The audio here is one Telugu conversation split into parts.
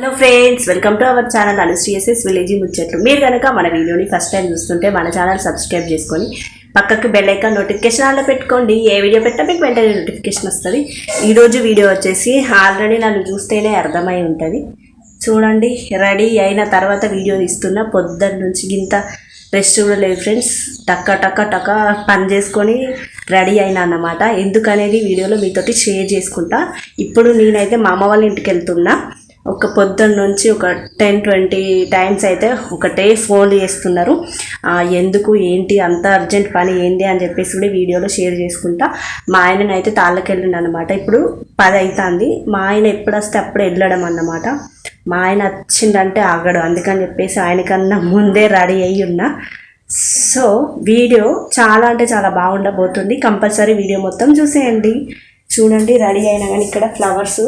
Hello friends welcome to our channel అనుశ్రీఎస్ఎస్ village ముచ్చట్లు మీరు కనుక మన వీడియోని ఫస్ట్ టైం చూస్తుంటే మన ఛానల్ సబ్స్క్రైబ్ చేసుకొని పక్కకు బెల్ ఐకాన్ నోటిఫికేషన్ ఆన్లో పెట్టుకోండి. ఏ వీడియో పెట్టా మీకు వెంటనే నోటిఫికేషన్ వస్తుంది. ఈరోజు వీడియో వచ్చేసి ఆల్రెడీ నన్ను చూస్తేనే అర్థమై ఉంటుంది. చూడండి రెడీ అయిన తర్వాత వీడియో తీస్తున్నా. పొద్దున్న నుంచి ఇంత రెస్ట్ కూడా లేదు ఫ్రెండ్స్ టక్క టక్క టక్క పని చేసుకొని రెడీ అయినా అన్నమాట. ఎందుకనేది వీడియోలో మీతోటి షేర్ చేసుకుంటా. ఇప్పుడు నేనైతే మా అమ్మ వాళ్ళ ఇంటికి వెళ్తున్నా. ఒక పొద్దున్న నుంచి ఒక టెన్ ట్వంటీ టైమ్స్ అయితే ఒకటే ఫోన్ చేస్తున్నారు. ఎందుకు ఏంటి అంత అర్జెంట్ పని ఏంటి అని చెప్పేసి కూడా వీడియోలో షేర్ చేసుకుంటా. మా ఆయనను అయితే తాళ్ళకెళ్ళిండు అనమాట ఇప్పుడు పది అవుతుంది మా ఆయన ఎప్పుడు వస్తే అప్పుడు వెళ్ళడం అన్నమాట. మా ఆయన వచ్చిందంటే ఆగడు. అందుకని చెప్పేసి ఆయనకన్నా ముందే రెడీ అయ్యి ఉన్నా సో వీడియో చాలా అంటే చాలా బాగుండబోతుంది. కంపల్సరీ వీడియో మొత్తం చూసేయండి. చూడండి రెడీ అయినా కానీ ఇక్కడ ఫ్లవర్స్.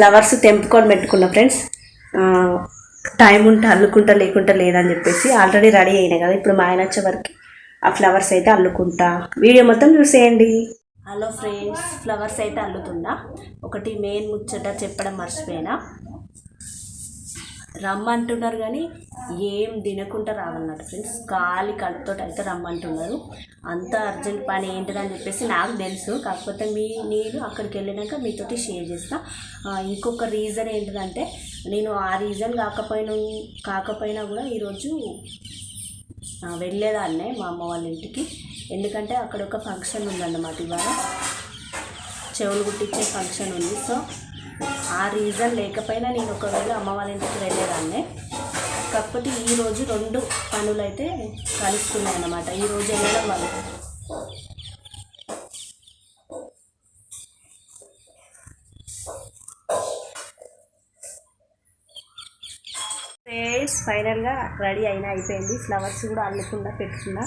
ఫ్లవర్స్ తెంపుకొని పెట్టుకున్నా ఫ్రెండ్స్. టైం ఉంటే అల్లుకుంటా లేకుంటా లేదని చెప్పేసి ఆల్రెడీ రెడీ అయినాయి కదా ఇప్పుడు మా ఆయన వచ్చే వరకు ఆ ఫ్లవర్స్ అయితే అల్లుకుంటా. వీడియో మొత్తం చూసేయండి. హలో ఫ్రెండ్స్ ఫ్లవర్స్ అయితే అల్లుతుందా? ఒకటి మెయిన్ ముచ్చట చెప్పడం మర్చిపోయినా. రమ్మంటున్నారు కానీ ఏం తినకుండా రావన్నట్టు ఫ్రెండ్స్. ఖాళీ కడుపుతో అయితే రమ్మంటున్నారు. అంత అర్జెంట్ పని ఏంటిదని చెప్పేసి నాకు తెలుసు. కాకపోతే మీ నేను అక్కడికి వెళ్ళినాక మీతోటి షేర్ చేస్తా. ఇంకొక రీజన్ ఏంటిదంటే నేను ఆ రీజన్ కాకపోయినా కాకపోయినా కూడా ఈరోజు ఆ, వెళ్ళేదాన్నే మా అమ్మ వాళ్ళ ఇంటికి. ఎందుకంటే అక్కడ ఒక ఫంక్షన్ ఉందన్నమాట ఇవాళ. చెవులు కుట్టించే ఫంక్షన్ ఉంది. సో ఆ రీజన్ లేకపోయినా నేను ఒకవేళ అమ్మ వాళ్ళ ఇంటికి వెళ్ళేదాన్నే. కాకపోతే ఈరోజు రెండు పనులు అయితే కలుస్తున్నాయి అన్నమాట. ఈరోజు వెళ్ళడం వల్ల. ఫైనల్గా రెడీ అయినా అయిపోయింది. ఫ్లవర్స్ కూడా అల్లుకుండా పెట్టుకున్నా.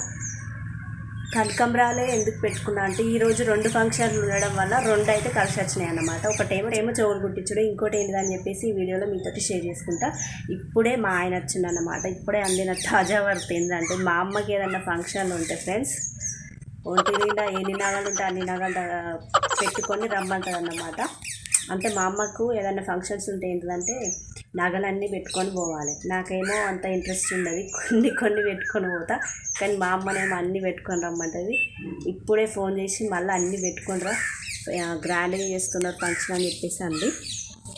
కనకంబరాలే ఎందుకు పెట్టుకున్నా అంటే ఈరోజు రెండు ఫంక్షన్లు ఉండడం వల్ల రెండు అయితే కలిసి వచ్చినాయి అన్నమాట. ఒకటేమో ఏమో చెవులు కుట్టించడం ఇంకోటి ఏంటిదని చెప్పేసి ఈ వీడియోలో మీతోటి షేర్ చేసుకుంటా. ఇప్పుడే మా ఆయన వచ్చిందన్నమాట ఇప్పుడే అందిన తాజా వార్త ఏంటంటే మా అమ్మకి ఏదన్నా ఫంక్షన్లు ఉంటాయి ఫ్రెండ్స్ ఒంటి నిండా ఎన్ని నగలు ఉంటే అన్ని నగలు పెట్టుకొని రమ్మంటుంది అన్నమాట అంటే మా అమ్మకు ఏదైనా ఫంక్షన్స్ ఉంటే ఏంటంటే నగలన్నీ పెట్టుకొని పోవాలి. నాకేమో అంత ఇంట్రెస్ట్ ఉండదు. కొన్ని కొన్ని పెట్టుకొని పోతా. కానీ మా అమ్మనేమో అన్నీ పెట్టుకొని రమ్మంటుంది. ఇప్పుడే ఫోన్ చేసి మళ్ళీ అన్నీ పెట్టుకొని రా. గ్రాండ్గా చేస్తున్నారు ఫంక్షన్ అని చెప్పేసి అంది.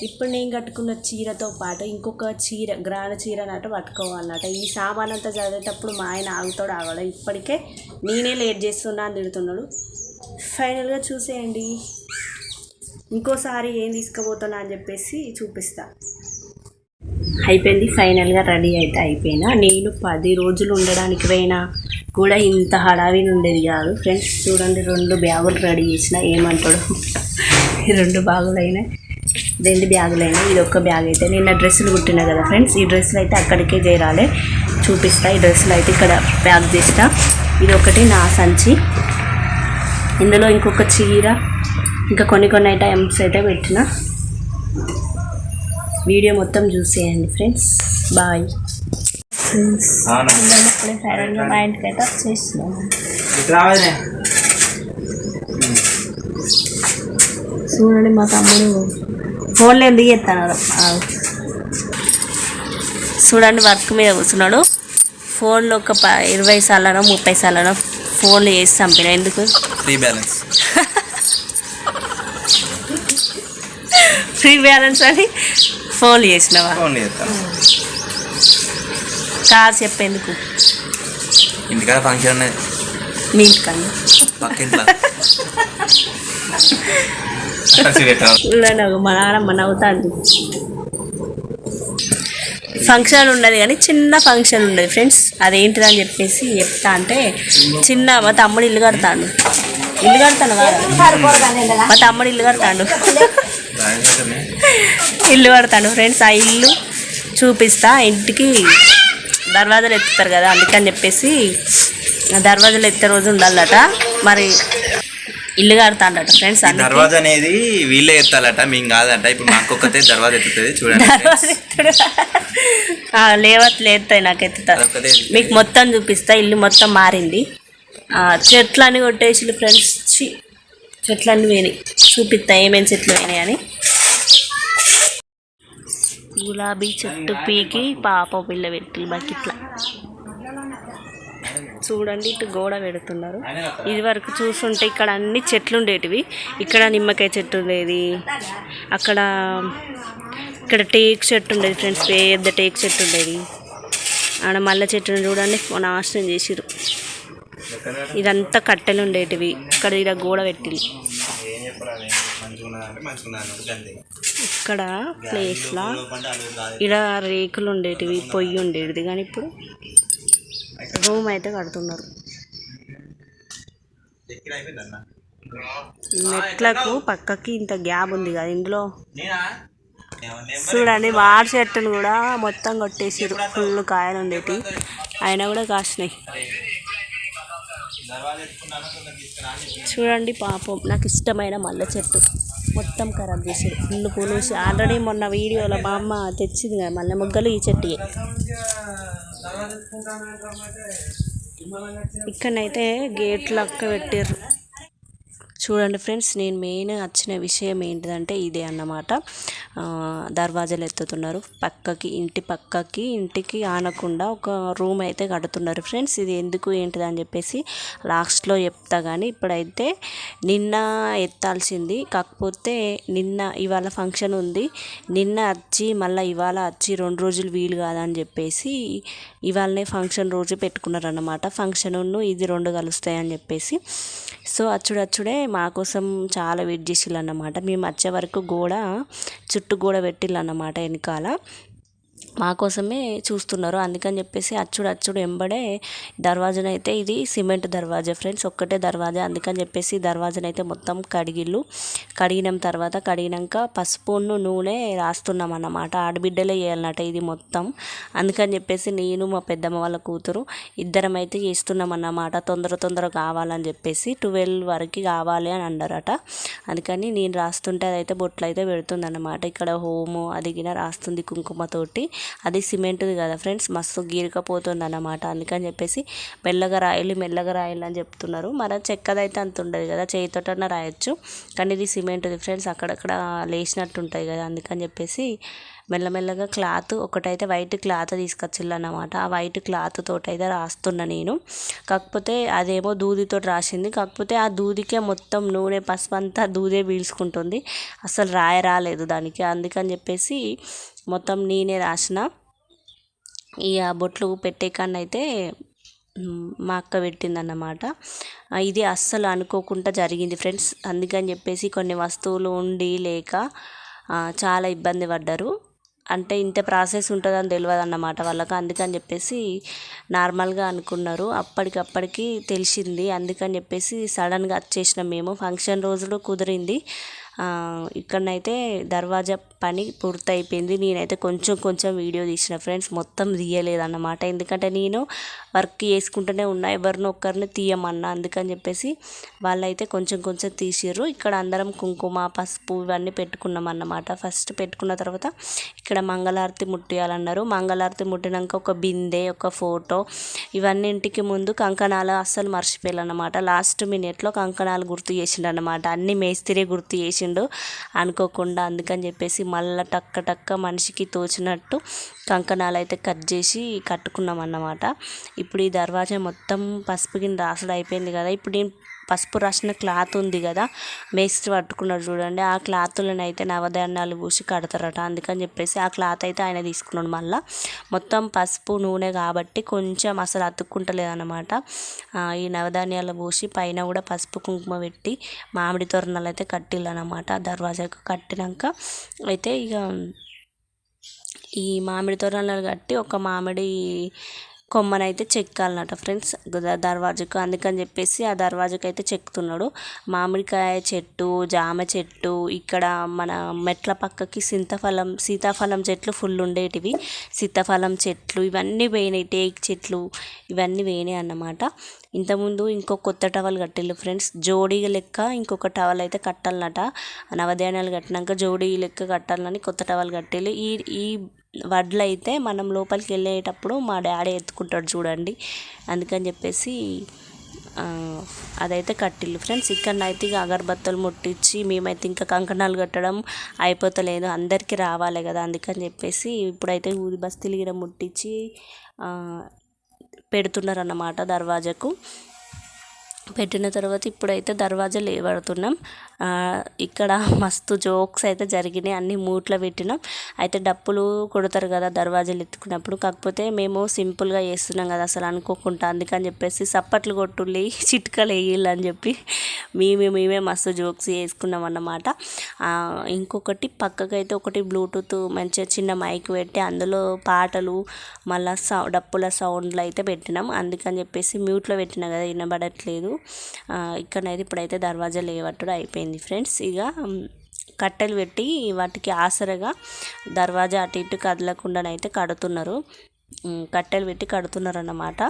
ఇప్పుడు నేను కట్టుకున్న చీరతో పాటు ఇంకొక చీర గ్రాండ్ చీర అన్నట్టు పట్టుకోవాలన్నట ఈ సామాన్ అంతా చదివేటప్పుడు మా ఆయన ఆగుతాడు ఆగడు. ఇప్పటికే నేనే లేట్ చేస్తున్నా అని తిడుతున్నాడు. ఫైనల్గా చూసేయండి. ఇంకోసారి ఏం తీసుకుపోతున్నా అని చెప్పేసి చూపిస్తా. అయిపోయింది. ఫైనల్గా రెడీ అయితే అయిపోయినా. నేను పది రోజులు ఉండడానికి పోయినా కూడా ఇంత హడావిడి ఉండేది కాదు. ఫ్రెండ్స్ చూడండి రెండు బ్యాగులు రెడీ చేసిన. ఏమంటాడు? ఈ రెండు బ్యాగులు రెండు బ్యాగులైనా ఇది ఒక్క బ్యాగ్ అయితే. నిన్న డ్రెస్సులు కుట్టినా కదా ఫ్రెండ్స్ ఈ డ్రెస్సులు అయితే అక్కడికే చేరాలి. చూపిస్తా. ఈ డ్రెస్సులు అయితే ఇక్కడ ప్యాక్ చేస్తా. ఇది ఒకటి నా సంచి. ఇందులో ఇంకొక చీర ఇంకా కొన్ని కొన్ని ఐటమ్స్ అయితే పెట్టిన. వీడియో మొత్తం చూసేయండి ఫ్రెండ్స్. బాయ్. ఫ్రెండ్స్ ఇప్పుడే సడన్గా మా ఇంటికి అయితే వచ్చేసినాము చూడండి మా తమ్ముడు ఫోన్లో ఎందుకు చేస్తాను చూడండి వర్క్ మీద కూర్చున్నాడు. ఫోన్లో ఒక ప ఇరవై సార్లనో ముప్పై సార్లనో ఫోన్లు చేసి చంపిన. ఎందుకు? ఫ్రీ బ్యాలెన్స్ ఫ్రీ బ్యాలెన్స్ అని ఫోన్లు చేసినావా? ఫోన్ చేస్తాను కార్ చెప్పేందుకు ఇంటికాడ ఫంక్షన్ ఉన్నది. మీ ఇంటికన్నా పక్కింట్లో. మా నాన్నమ్మ నవ్వుతాంది. ఫంక్షన్ ఉన్నది కానీ చిన్న ఫంక్షన్ ఉండదు ఫ్రెండ్స్ అదేంటిది అని చెప్పేసి చెప్తా అంటే చిన్న మా తమ్ముడు ఇల్లు కడతాడు. ఇల్లు కడతాను మా తమ్ముడు ఇల్లు కడతాడు. ఇల్లు కడతాడు ఫ్రెండ్స్ ఆ ఇల్లు చూపిస్తా. ఇంటికి దర్వాజాలు ఎత్తుతారు కదా అందుకని చెప్పేసి దర్వాజాలు ఎత్తే రోజు ఉండాలట. మరి ఇల్లు కడతాడట ఫ్రెండ్స్ దర్వాజా అనేది వీళ్ళే ఎత్తాలట మేము కాదంట. ఇప్పుడు మాకు ఒక్కతే దర్వాజా ఎత్తుతుంది చూడండి లేవత్ లేస్తాయి నాకు ఎత్తుతా మీకు మొత్తం చూపిస్తా ఇల్లు మొత్తం మారింది. ఆ, చెట్లన్నీ కొట్టేసి ఫ్రెండ్స్. చెట్లన్నీ పోయినాయి. చూపిస్తా ఏమేమి చెట్లు పోయినాయి అని. గులాబీ చెట్టు పీకి పాప పిల్ల పెట్టి బకెట్ల చూడండి ఇటు గోడ పెడుతున్నారు. ఇది వరకు చూస్తుంటే ఇక్కడ అన్ని చెట్లు ఉండేటివి. ఇక్కడ నిమ్మకాయ చెట్టు ఉండేది. అక్కడ ఇక్కడ టేక్ చెట్టు ఉండేది ఫ్రెండ్స్ పెద్ద టేక్ చెట్టు ఉండేది. ఆడ మల్లె చెట్టుని చూడండి నాశనం చేసిరు ఇదంతా కట్టెలు ఉండేటివి. ఇక్కడ ఇలా గోడ పెట్టింది ఏం చెప్పరా మంచిగా ఉన్నదంటే మంచిగా ఉన్నది అంతే ఇక్కడ ప్లేస్లో ఇక్కడ రేకులు ఉండేటివి పొయ్యి ఉండేటిది కానీ ఇప్పుడు రూమ్ అయితే కడుతున్నారు. మెట్లకు పక్కకి ఇంత గ్యాప్ ఉంది కదా ఇందులో. చూడండి వాడి చెట్టును కూడా మొత్తం కొట్టేసారు ఫుల్ కాయలు ఉండేటి అయినా కూడా కాసినాయి. చూడండి పాపం. నాకు ఇష్టమైన మల్లె చెట్టు. మొత్తం ఖరాబ్ చేసారు ఫుల్ పూలేసి ఆల్రెడీ మొన్న వీడియోలో మా అమ్మ తెచ్చింది కదా మల్లె మొగ్గలు ఈ చెట్టు ఇక్కడనైతే గేట్లు అక్క పెట్టారు చూడండి ఫ్రెండ్స్ నేను మెయిన్ వచ్చిన విషయం ఏంటిదంటే ఇదే అన్నమాట. దర్వాజాలు ఎత్తుతున్నారు. పక్కకి ఇంటి పక్కకి ఇంటికి ఆనకుండా ఒక రూమ్ అయితే కడుతున్నారు ఫ్రెండ్స్. ఇది ఎందుకు ఏంటిది అని చెప్పేసి లాస్ట్లో చెప్తా కానీ ఇప్పుడైతే నిన్న ఎత్తాల్సింది. కాకపోతే నిన్న ఇవాళ ఫంక్షన్ ఉంది. నిన్న వచ్చి మళ్ళీ ఇవాళ వచ్చి రెండు రోజులు వీలు కాదని చెప్పేసి ఇవాళనే ఫంక్షన్ రోజు పెట్టుకున్నారన్నమాట. ఫంక్షన్ ఇది రెండు కలుస్తాయని చెప్పేసి. సో అచ్చుడచ్చుడే మా కోసం చాలా వెయిట్ చేసిళ్ళు అన్నమాట మేము వచ్చే వరకు గోడ చుట్టూ గోడ పెట్టిళ్ళు అన్నమాట వెనకాల. మా కోసమే చూస్తున్నారు. అందుకని చెప్పేసి అచ్చుడు అచ్చుడు ఎంబడే దర్వాజనైతే ఇది సిమెంట్ దర్వాజా ఫ్రెండ్స్ ఒక్కటే దర్వాజా. అందుకని చెప్పేసి దర్వాజనైతే అయితే మొత్తం కడిగిళ్ళు. కడిగిన తర్వాత కడిగినాక పసుపును నూనె రాస్తున్నాం అన్నమాట. ఆడబిడ్డలే చేయాలన్నట ఇది మొత్తం. అందుకని చెప్పేసి నేను మా పెద్దమ్మ వాళ్ళ కూతురు ఇద్దరం అయితే చేస్తున్నాం అన్నమాట. తొందర తొందర కావాలని చెప్పేసి ట్వెల్వ్ వరకు కావాలి అని అన్నారట. అందుకని నేను రాస్తుంటే అదైతే బొట్లు అయితే పెడుతుంది అన్నమాట ఇక్కడ హోము అదిగిన రాస్తుంది కుంకుమతోటి అది సిమెంట్ది కదా ఫ్రెండ్స్ మస్తు గీరకపోతుంది అన్నమాట అందుకని చెప్పేసి మెల్లగా రాయాలి మెల్లగా రాయాలి అని చెప్తున్నారు. మన చెక్కదైతే అంత ఉండదు కదా చేయితోటన్నా రాయొచ్చు. కానీ ఇది సిమెంట్ది ఫ్రెండ్స్ అక్కడక్కడ లేచినట్టు ఉంటాయి కదా అందుకని చెప్పేసి మెల్లమెల్లగా క్లాత్ ఒకటైతే వైట్ క్లాత్ తీసుకొచ్చిల్లన్నమాట. ఆ వైట్ క్లాత్ తోటైతే అయితే రాస్తున్నా నేను. కాకపోతే అదేమో దూదితో రాసింది. కాకపోతే ఆ దూదికే మొత్తం నూనె పసుపు అంతా దూదే పీల్చుకుంటుంది. అసలు రాయ రాలేదు దానికి. అందుకని చెప్పేసి మొత్తం నేనే రాసిన. ఇక బొట్లు పెట్టే కన్నా అయితే మా అక్క పెట్టిందన్నమాట. ఇది అస్సలు అనుకోకుండా జరిగింది ఫ్రెండ్స్. అందుకని చెప్పేసి కొన్ని వస్తువులు ఉండి లేక చాలా ఇబ్బంది పడ్డారు. అంటే ఇంత ప్రాసెస్ ఉంటుందని తెలియదు అన్నమాట వాళ్ళకి. అందుకని చెప్పేసి నార్మల్గా అనుకున్నారు. అప్పటికప్పటికి తెలిసింది. అందుకని చెప్పేసి సడన్గా వచ్చేసినాం మేము. ఫంక్షన్ రోజులో కుదిరింది. ఇక్కడనైతే దర్వాజా పని పూర్తయిపోయింది. నేనైతే కొంచెం కొంచెం వీడియో తీసిన ఫ్రెండ్స్ మొత్తం తీయలేదన్నమాట. ఎందుకంటే నేను వర్క్ చేసుకుంటూనే ఉన్నా ఎవరినో ఒక్కరిని తీయమన్నా అందుకని చెప్పేసి వాళ్ళైతే కొంచెం కొంచెం తీసిర్రు. ఇక్కడ అందరం కుంకుమ పసుపు ఇవన్నీ పెట్టుకున్నాం అన్నమాట ఫస్ట్ పెట్టుకున్న తర్వాత ఇక్కడ మంగళారతి ముట్టియాలన్నారు. మంగళారతి ముట్టినాక ఒక బిందె ఒక ఫోటో ఇవన్నీ ఇంటికి ముందు కంకణాలు అస్సలు మర్చిపోయాలన్నమాట లాస్ట్ మినిట్లో కంకణాలు గుర్తు చేసిండనమాట అన్ని మేస్త్రి గుర్తు చేసి చేసిండు. అనుకోకుండా అందుకని చెప్పేసి మళ్ళీ టక్క టక్క మనిషికి తోచినట్టు కంకణాలు అయితే కట్ చేసి కట్టుకున్నాం అన్నమాట ఇప్పుడు ఈ దర్వాజా మొత్తం పసుపు కింద రాసుడు అయిపోయింది కదా. ఇప్పుడు నేను పసుపు రాసిన క్లాత్ ఉంది కదా మేస్త్రి పట్టుకున్నాడు చూడండి. ఆ క్లాత్లను అయితే నవధాన్యాలు పూసి కడతారట. అందుకని చెప్పేసి ఆ క్లాత్ అయితే ఆయన తీసుకున్నాడు మళ్ళీ. మొత్తం పసుపు నూనె కాబట్టి కొంచెం అసలు అతుక్కుంటలేదు అనమాట ఈ నవధాన్యాలు పూసి పైన కూడా పసుపు కుంకుమ పెట్టి మామిడి తోరణాలు అయితే కట్టిల్లనమాట. దర్వాజాకు కట్టినాక అయితే ఇక ఈ మామిడి తోరణాలు కట్టి ఒక మామిడి కొమ్మనైతే చెక్కాలన్నట ఫ్రెండ్స్. దర్వాజకు అందుకని చెప్పేసి ఆ దర్వాజకు అయితే చెక్కుతున్నాడు. మామిడికాయ చెట్టు జామ చెట్టు ఇక్కడ మన మెట్ల పక్కకి సీతాఫలం సీతాఫలం చెట్లు ఫుల్ ఉండేటివి. సీతాఫలం చెట్లు ఇవన్నీ పోయినాయి టేక్ చెట్లు ఇవన్నీ పోయినాయి అన్నమాట. ఇంతకుముందు ఇంకో కొత్త టవల్ కట్టిల్లు ఫ్రెండ్స్. జోడీ లెక్క ఇంకొక టవల్ అయితే కట్టాలన్నట. నవధాన్యాలు కట్టినాక జోడీ లెక్క కట్టాలని కొత్త టవల్ కట్టిల్లు. ఈ ఈ వడ్లు అయితే మనం లోపలికి వెళ్ళేటప్పుడు మా డాడీ ఎత్తుకుంటాడు చూడండి. అందుకని చెప్పేసి అదైతే కట్టిల్లు. ఫ్రెండ్స్ ఇక్కడనైతే ఇక అగరబత్తలు ముట్టించి మేమైతే ఇంకా కంకణాలు కట్టడం అయిపోతలేదు. అందరికీ రావాలి కదా అందుకని చెప్పేసి ఇప్పుడైతే ఊది బస్తీలు గిడ ముట్టించి పెడుతున్నారన్నమాట దర్వాజకు. పెట్టిన తర్వాత ఇప్పుడైతే దర్వాజా లేవడుతున్నాం. ఇక్కడ మస్తు జోక్స్ అయితే జరిగినాయి. అన్ని మూట్లో పెట్టినాం. అయితే డప్పులు కొడతారు కదా దర్వాజాలు ఎత్తుకున్నప్పుడు. కాకపోతే మేము సింపుల్గా చేస్తున్నాం కదా అసలు అనుకోకుండా. అందుకని చెప్పేసి సప్పట్లు కొట్టుండి చిట్కలు వేయాలి అని చెప్పి మేమే మేమే మస్తు జోక్స్ వేసుకున్నాం అన్నమాట. ఇంకొకటి పక్కకైతే ఒకటి బ్లూటూత్ మంచిగా చిన్న మైక్ పెట్టి అందులో పాటలు మళ్ళీ సౌ డప్పుల సౌండ్లు అయితే పెట్టినాం. అందుకని చెప్పేసి మ్యూట్లో పెట్టినా కదా వినబడట్లేదు. ఇక్కడైతే ఇక్కడనైతే ఇప్పుడైతే దర్వాజా లేవట్టుడు అయిపోయింది ఫ్రెండ్స్. ఇక కట్టెలు పెట్టి వాటికి ఆసరగా దర్వాజా అటు ఇటు కదలకుండానైతే కడుతున్నారు. కట్టెలు పెట్టి కడుతున్నారు అన్నమాట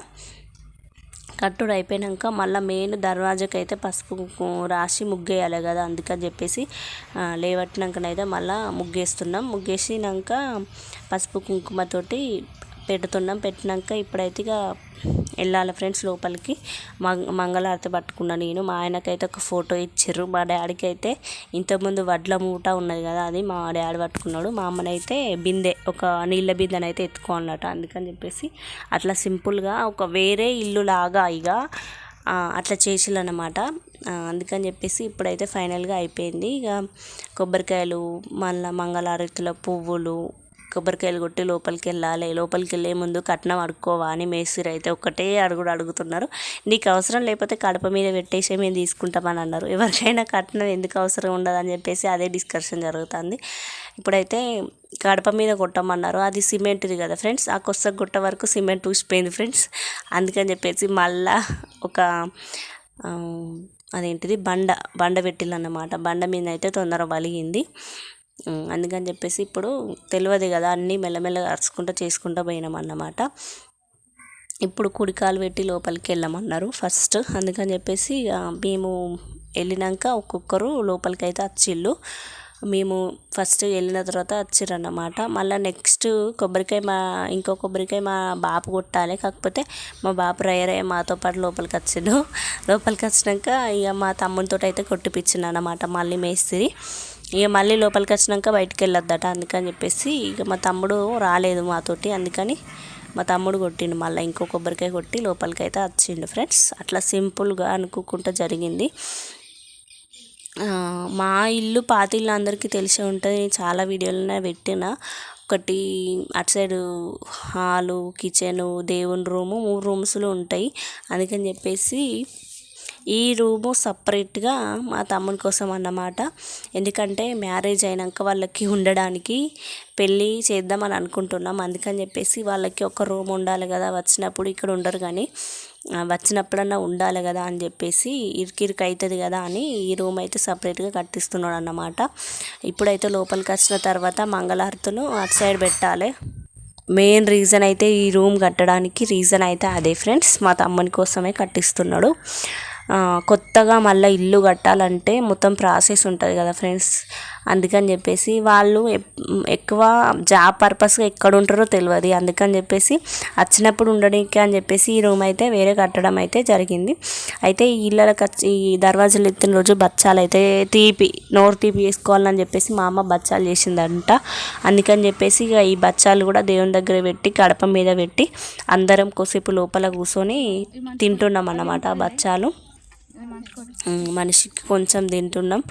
కట్టుడు అయిపోయాక మళ్ళీ మెయిన్ దర్వాజాకి అయితే పసుపు రాసి ముగ్గేయాలి కదా అందుకని చెప్పేసి లేవట్టినాకనైతే మళ్ళీ ముగ్గేస్తున్నాం. ముగ్గేసినాక పసుపు కుంకుమతోటి పెడుతున్నాం. పెట్టినాక ఇప్పుడైతే ఇక వెళ్ళాలి ఫ్రెండ్స్ లోపలికి. మంగ మంగళారతి పట్టుకున్నా నేను. మా ఆయనకైతే ఒక ఫోటో ఇచ్చారు మా డాడీకి అయితే ఇంతకుముందు వడ్ల మూట ఉన్నది కదా అది మా డాడీ పట్టుకున్నాడు. మా అమ్మనైతే బిందె ఒక నీళ్ళ బిందెనైతే అయితే ఎత్తుకోవాలన్నట అందుకని చెప్పేసి. అట్లా సింపుల్గా ఒక వేరే ఇల్లు లాగా ఇక అట్లా చేసిల్లన్నమాట అందుకని చెప్పేసి ఇప్పుడైతే ఫైనల్గా అయిపోయింది. ఇక కొబ్బరికాయలు మళ్ళీ మంగళారతుల పువ్వులు కొబ్బరికాయలు కొట్టి లోపలికి వెళ్ళాలి లోపలికి వెళ్ళే ముందు కట్నం అడుక్కోవా అని మేస్త్రి అయితే ఒకటే అడుగుడు అడుగుతున్నారు. నీకు అవసరం లేకపోతే కడప మీద పెట్టేసి మేము తీసుకుంటామని అన్నారు. ఎవరికైనా కట్నం ఎందుకు అవసరం ఉండదు అని చెప్పేసి అదే డిస్కషన్ జరుగుతుంది. ఇప్పుడైతే కడప మీద కొట్టమన్నారు. అది సిమెంట్ది కదా ఫ్రెండ్స్ ఆ కొత్త గుట్ట వరకు సిమెంట్ ఊసిపోయింది ఫ్రెండ్స్. అందుకని చెప్పేసి మళ్ళా ఒక అదేంటిది బండ బండ పెట్టిల్లన్నమాట బండ మీద అయితే తొందర వలిగింది. అందుకని చెప్పేసి ఇప్పుడు తెలియదు కదా అన్నీ మెల్లమెల్లగా అరుచుకుంటూ చేసుకుంటూ పోయినాం అన్నమాట. ఇప్పుడు కుడికాలు పెట్టి లోపలికి వెళ్ళమన్నారు ఫస్ట్ అందుకని చెప్పేసి ఇక మేము వెళ్ళినాక ఒక్కొక్కరు లోపలికి అయితే వచ్చిళ్ళు మేము ఫస్ట్ వెళ్ళిన తర్వాత వచ్చిరన్నమాట మళ్ళీ నెక్స్ట్ కొబ్బరికాయ మా ఇంకో కొబ్బరికాయ మా బాపు కొట్టాలి. కాకపోతే మా బాపు రయ్యరయ్య మాతో పాటు లోపలికి వచ్చిండు లోపలికి వచ్చినాక ఇక మా తమ్మునితో అయితే కొట్టిపించిండు అన్నమాట మళ్ళీ మేస్త్రి. ఇక మళ్ళీ లోపలికి వచ్చినాక బయటికి వెళ్ళొద్దట అందుకని చెప్పేసి ఇక మా తమ్ముడు రాలేదు మాతోటి అందుకని మా తమ్ముడు కొట్టిండు మళ్ళీ ఇంకో కొబ్బరికాయ కొట్టి లోపలికి అయితే వచ్చిండు ఫ్రెండ్స్. అట్లా సింపుల్గా అనుకోకుండా జరిగింది. మా ఇల్లు పాతిళ్ళు అందరికీ తెలిసే ఉంటుంది నేను చాలా వీడియోలనే పెట్టిన. ఒకటి అటు సైడ్ హాలు కిచెను దేవుని రూము మూడు రూమ్స్లు ఉంటాయి. అందుకని చెప్పేసి ఈ రూము సపరేట్గా మా తమ్ముని కోసం అన్నమాట. ఎందుకంటే మ్యారేజ్ అయినాక వాళ్ళకి ఉండడానికి పెళ్ళి చేద్దామని అనుకుంటున్నాం. అందుకని చెప్పేసి వాళ్ళకి ఒక రూమ్ ఉండాలి కదా వచ్చినప్పుడు ఇక్కడ ఉండరు కానీ వచ్చినప్పుడన్నా ఉండాలి కదా అని చెప్పేసి ఇరికిరికి అవుతుంది కదా అని ఈ రూమ్ అయితే సపరేట్గా కట్టిస్తున్నాడు అన్నమాట. ఇప్పుడైతే లోపలికి వచ్చిన తర్వాత మంగళహారతులు అటు సైడ్ పెట్టాలి. మెయిన్ రీజన్ అయితే ఈ రూమ్ కట్టడానికి రీజన్ అయితే అదే ఫ్రెండ్స్. మా తమ్ముని కోసమే కట్టిస్తున్నాడు. కొత్తగా మళ్ళీ ఇల్లు కట్టాలంటే మొత్తం ప్రాసెస్ ఉంటుంది కదా ఫ్రెండ్స్. అందుకని చెప్పేసి వాళ్ళు ఎక్కువ జాబ్ పర్పస్గా ఎక్కడ ఉంటారో తెలియదు అందుకని చెప్పేసి వచ్చినప్పుడు ఉండడానికి అని చెప్పేసి ఈ రూమ్ అయితే వేరే కట్టడం అయితే జరిగింది. అయితే ఈ ఇళ్ళకి వచ్చి ఈ దర్వాజాలు ఎత్తిన రోజు బచ్చాలు అయితే తీపి నోరు తీపి వేసుకోవాలని చెప్పేసి మా అమ్మ బచ్చాలు చేసిందంట. అందుకని చెప్పేసి ఇక ఈ బచ్చాలు కూడా దేవుని దగ్గర పెట్టి కడప మీద పెట్టి అందరం కొసేపు లోపల కూర్చొని తింటున్నాం అన్నమాట ఆ బచ్చాలు. మనిషికి కొంచెం తింటున్నాం.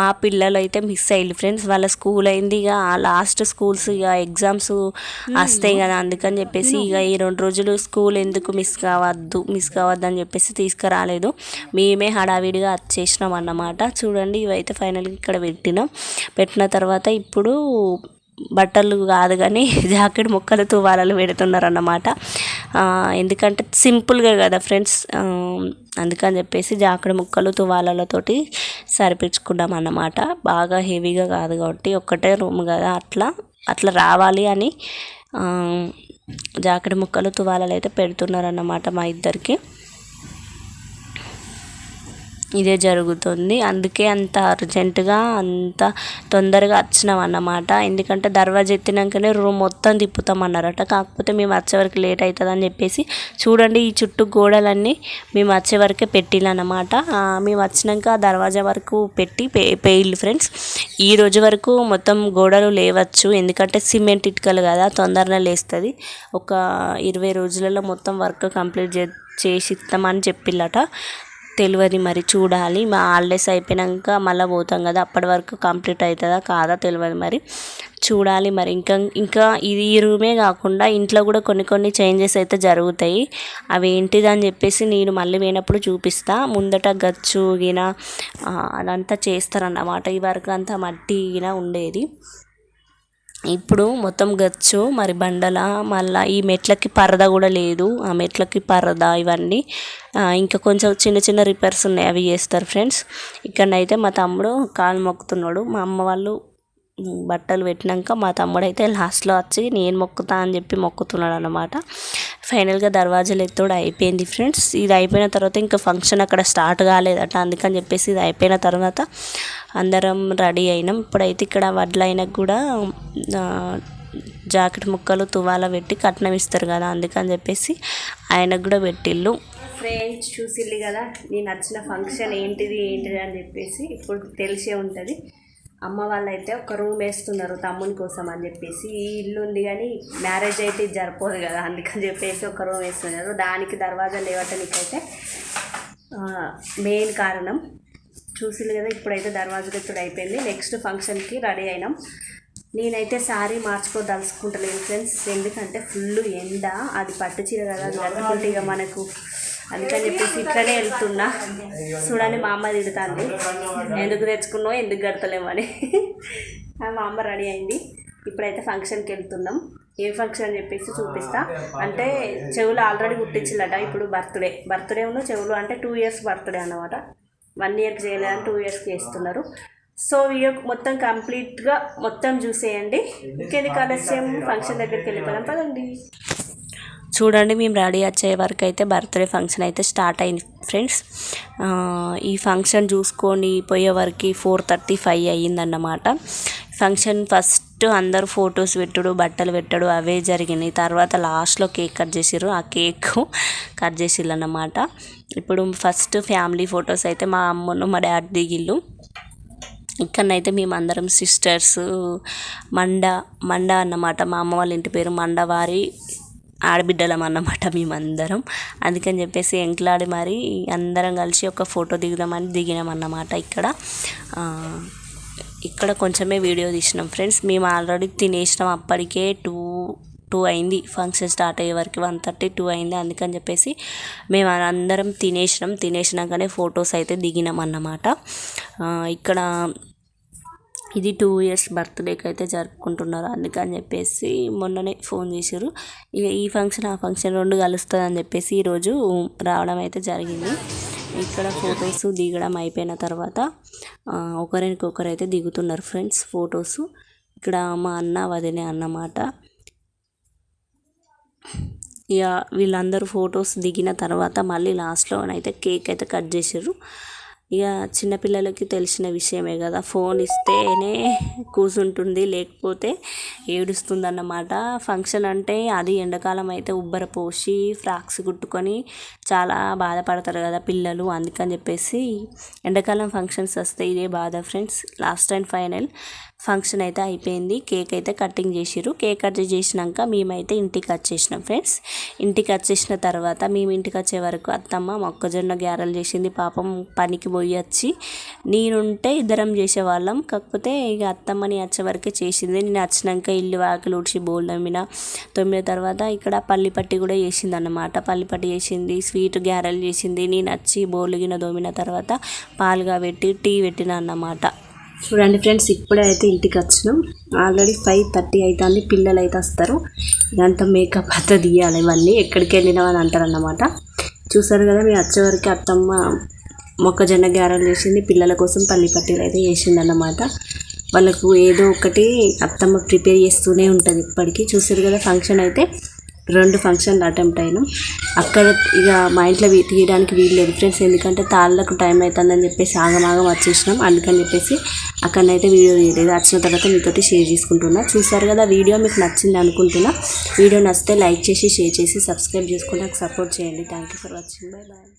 మా పిల్లలు అయితే మిస్ అయ్యారు ఫ్రెండ్స్. వాళ్ళ స్కూల్ అయింది ఇక లాస్ట్ స్కూల్స్ ఇక ఎగ్జామ్స్ వస్తాయి కదా అందుకని చెప్పేసి ఇక ఈ రెండు రోజులు స్కూల్ ఎందుకు మిస్ కావద్దు మిస్ కావద్దు అని చెప్పేసి తీసుకురాలేదు. మేమే హడావిడిగా వచ్చేసినాం అన్నమాట. చూడండి ఇవైతే ఫైనల్గా ఇక్కడ పెట్టినాం. పెట్టిన తర్వాత ఇప్పుడు బట్టలు కాదు కానీ జాకెట్ ముక్కలు తువాలలు పెడుతున్నారు అన్నమాట ఎందుకంటే సింపుల్గా కదా ఫ్రెండ్స్ అందుకని చెప్పేసి జాకడ ముక్కలు తువాలలతోటి సరిపించుకున్నాం అన్నమాట. బాగా హెవీగా కాదు కాబట్టి ఒక్కటే రూమ్ కదా అట్లా అట్లా రావాలి అని జాకడ ముక్కలు తువాలలు అయితే పెడుతున్నారు అన్నమాట మా ఇద్దరికి. ఇదే జరుగుతుంది. అందుకే అంత అర్జెంటుగా అంత తొందరగా వచ్చినాం అన్నమాట ఎందుకంటే దర్వాజా ఎత్తినాకనే రూమ్ మొత్తం తిప్పుతామన్నారట. కాకపోతే మేము వచ్చే వరకు లేట్ అవుతుందని చెప్పేసి చూడండి ఈ చుట్టూ గోడలన్నీ మేము వచ్చే వరకే పెట్టిలన్నమాట మేము వచ్చినాక దర్వాజా వరకు పెట్టి పే పేయిల్లు ఫ్రెండ్స్. ఈ రోజు వరకు మొత్తం గోడలు లేవచ్చు. ఎందుకంటే సిమెంట్ ఇటుకలు కదా తొందరగా లేస్తుంది. ఒక ఇరవై రోజులలో మొత్తం వర్క్ కంప్లీట్ చే చేసి ఇస్తామని చెప్పిల్లట తెలియదు మరి చూడాలి. మా హాలిడేస్ అయిపోయాక మళ్ళీ పోతాం కదా అప్పటి వరకు కంప్లీట్ అవుతుందా కాదా తెలియదు మరి. చూడాలి మరి. ఇంకా ఇంకా ఇది ఈ రూమే కాకుండా ఇంట్లో కూడా కొన్ని కొన్ని చేంజెస్ అయితే జరుగుతాయి. అవి ఏంటిదని చెప్పేసి నేను మళ్ళీ పోయినప్పుడు చూపిస్తా. ముందట గచ్చు గిన అదంతా చేస్తారన్నమాట. ఈ వరకు అంతా మట్టి గిన ఉండేది. ఇప్పుడు మొత్తం గచ్చు మరి బండల మళ్ళీ ఈ మెట్లకి పరద కూడా లేదు. ఆ మెట్లకి పరద ఇవన్నీ ఇంకా కొంచెం చిన్న చిన్న రిపేర్స్ ఉన్నాయి అవి చేస్తారు ఫ్రెండ్స్. ఇక్కడనైతే మా తమ్ముడు కాలు మొక్కుతున్నాడు. మా అమ్మ వాళ్ళు బట్టలు పెట్టినాక మా తమ్ముడు అయితే లాస్ట్లో వచ్చి నేను మొక్కుతా అని చెప్పి మొక్కుతున్నాడు అనమాట ఫైనల్గా దర్వాజాలు ఎత్తుడు అయిపోయింది ఫ్రెండ్స్. ఇది అయిపోయిన తర్వాత ఇంకా ఫంక్షన్ అక్కడ స్టార్ట్ కాలేదట అందుకని చెప్పేసి ఇది అయిపోయిన తర్వాత అందరం రెడీ అయినాం. ఇప్పుడైతే ఇక్కడ వడ్లైనా కూడా జాకెట్ ముక్కలు తువాల పెట్టి కట్నం ఇస్తారు కదా అందుకని చెప్పేసి ఆయనకు కూడా పెట్టిళ్ళు. ఫ్రెండ్స్ చూసిల్లు కదా నేను నచ్చిన ఫంక్షన్ ఏంటిది ఏంటిది అని చెప్పేసి ఇప్పుడు తెలిసే ఉంటుంది. అమ్మ వాళ్ళైతే ఒక రూమ్ వేస్తున్నారు తమ్ముని కోసం అని చెప్పేసి. ఈ ఇల్లు ఉంది కానీ మ్యారేజ్ అయితే జరపోదు కదా అందుకని చెప్పేసి ఒక రూమ్ వేస్తున్నారు. దానికి దర్వాజా లేవటానికైతే మెయిన్ కారణం. చూసిల్లు కదా ఇప్పుడైతే దర్వాజా ఎత్తుడు అయిపోయింది. నెక్స్ట్ ఫంక్షన్కి రెడీ అయినాం. నేనైతే శారీ మార్చుకోదలుచుకుంటలేను ఫ్రెండ్స్. ఎందుకంటే ఫుల్ ఎండ అది పట్టు చీర కదా అది ఇక మనకు అందుకని చెప్పేసి ఇట్లనే వెళ్తున్నా. చూడండి మా అమ్మ తిడుతుంది. ఎందుకు తెచ్చుకున్నావు? ఎందుకు కడతలేమని మా అమ్మ రెడీ అయింది. ఇప్పుడైతే ఫంక్షన్కి వెళ్తున్నాం. ఏ ఫంక్షన్ అని చెప్పేసి చూపిస్తా. అంటే చెవులు ఆల్రెడీ కుట్టించిల్లట ఇప్పుడు బర్త్డే బర్త్డే ఉన్న చెవులు అంటే టూ ఇయర్స్ బర్త్డే అన్నమాట. వన్ ఇయర్కి చేయలేదని టూ ఇయర్స్కి చేస్తున్నారు. సో వీడియో మొత్తం కంప్లీట్గా మొత్తం చూసేయండి. ఇంకేది ఆలస్యం? ఫంక్షన్ దగ్గరికి వెళ్ళిపోదాం. పదండి. చూడండి మేము రెడీ వచ్చే వరకు అయితే బర్త్డే ఫంక్షన్ అయితే స్టార్ట్ అయింది ఫ్రెండ్స్. ఈ ఫంక్షన్ చూసుకొని పోయే వరకు ఫోర్ థర్టీ ఫైవ్ అయ్యిందన్నమాట. ఫంక్షన్ ఫస్ట్ అందరూ ఫొటోస్ పెట్టుడు బట్టలు పెట్టడు అవే జరిగినాయి. తర్వాత లాస్ట్లో కేక్ కట్ చేసిర్రు. ఆ కేక్ కట్ చేసిర్రు అన్నమాట ఇప్పుడు ఫస్ట్ ఫ్యామిలీ ఫొటోస్ అయితే మా అమ్మను మా డాడీ దిగిళ్ళు. ఇక్కడనైతే మేము అందరం సిస్టర్స్ మండ మండ అన్నమాట. మా అమ్మ వాళ్ళ ఇంటి పేరు మండవారి ఆడబిడ్డలం అన్నమాట మేమందరం. అందుకని చెప్పేసి ఎంకలాడి మరి అందరం కలిసి ఒక ఫోటో దిగుదామని దిగినాం అన్నమాట ఇక్కడ ఇక్కడ కొంచెమే వీడియో తీసినాం ఫ్రెండ్స్. మేము ఆల్రెడీ తినేసినాం అప్పటికే టూ టూ అయింది. ఫంక్షన్ స్టార్ట్ అయ్యే వరకు వన్ థర్టీ టూ అయింది. అందుకని చెప్పేసి మేము అందరం తినేసినాం. తినేసినాకనే ఫొటోస్ అయితే దిగినాం అన్నమాట ఇక్కడ ఇది టూ ఇయర్స్ బర్త్డేకి అయితే జరుపుకుంటున్నారు అందుకని చెప్పేసి మొన్ననే ఫోన్ చేశారు. ఇక ఈ ఫంక్షన్ ఆ ఫంక్షన్ రెండు కలుస్తుంది అని చెప్పేసి ఈరోజు రావడం అయితే జరిగింది. ఇక్కడ ఫొటోస్ దిగడం అయిపోయిన తర్వాత ఒకరికొకరు అయితే దిగుతున్నారు ఫ్రెండ్స్ ఫొటోస్. ఇక్కడ మా అన్న వదినే అన్నమాట. ఇక వీళ్ళందరూ ఫొటోస్ దిగిన తర్వాత మళ్ళీ లాస్ట్లో అయితే కేక్ అయితే కట్ చేశారు. ఇక చిన్నపిల్లలకి తెలిసిన విషయమే కదా. ఫోన్ ఇస్తేనే కూర్చుంటుంది లేకపోతే ఏడుస్తుంది అన్నమాట ఫంక్షన్ అంటే అది ఎండాకాలం అయితే ఉబ్బర పోసి ఫ్రాక్స్ కుట్టుకొని చాలా బాధపడతారు కదా పిల్లలు. అందుకని చెప్పేసి ఎండాకాలం ఫంక్షన్స్ వస్తే ఇదే బాధ friends. Last and final function అయితే అయిపోయింది. కేక్ అయితే కటింగ్ చేసిరు కేక్ కట్ చేసినాక మేమైతే ఇంటికి వచ్చేసినాం ఫ్రెండ్స్. ఇంటికి వచ్చేసిన తర్వాత మేము ఇంటికి వచ్చే వరకు అత్తమ్మ మొక్కజొన్న గ్యారెలు చేసింది. పాపం పనికి పోయి వచ్చి నేనుంటే ఇద్దరం చేసేవాళ్ళం. కాకపోతే ఇక అత్తమ్మని వచ్చేవరకే చేసింది. నేను వచ్చినాక ఇల్లు వాకిలు ఊడ్చి బోల్డమిన తొమ్మిది తొమ్మిన తర్వాత ఇక్కడ పల్లిపట్టి కూడా చేసింది అన్నమాట పల్లిపట్టి చేసింది స్వీట్ గ్యారెలు చేసింది. నేను వచ్చి బోల్ గిన దోమిన తర్వాత పాలుగా పెట్టి టీ పెట్టిన అన్నమాట. చూడండి ఫ్రెండ్స్ ఇప్పుడే అయితే ఇంటికి వచ్చినాం. ఆల్రెడీ ఫైవ్ థర్టీ అవుతుంది పిల్లలు అయితే వస్తారు. ఇదంతా మేకప్ అయితే తీయాలి ఇవన్నీ ఎక్కడికి వెళ్ళినాం అని అంటారు అన్నమాట చూసారు కదా మీ వచ్చేవరకు అత్తమ్మ మొక్కజొన్న గారెలు చేసింది. పిల్లల కోసం పల్లి పట్టీలు అయితే చేసింది అన్నమాట వాళ్ళకు ఏదో ఒకటి అత్తమ్మ ప్రిపేర్ చేస్తూనే ఉంటుంది ఇప్పటికీ. చూసారు కదా ఫంక్షన్ అయితే రెండు ఫంక్షన్లు అటెంప్ట్ అయినాం. అక్కడ ఇక మా ఇంట్లో తీయడానికి వీలు లేదు ఫ్రెండ్స్ ఎందుకంటే తాళ్ళకు టైం అవుతుందని చెప్పేసి ఆగమాగం వచ్చేసినాం. అందుకని చెప్పేసి అక్కడనైతే వీడియో తీయలేదు. వచ్చిన తర్వాత మీతోటి షేర్ చేసుకుంటున్నా. చూసారు కదా వీడియో మీకు నచ్చింది అనుకుంటున్నా. వీడియో నచ్చితే లైక్ చేసి షేర్ చేసి సబ్స్క్రైబ్ చేసుకుని నాకు సపోర్ట్ చేయండి. Thank you for watching. Bye bye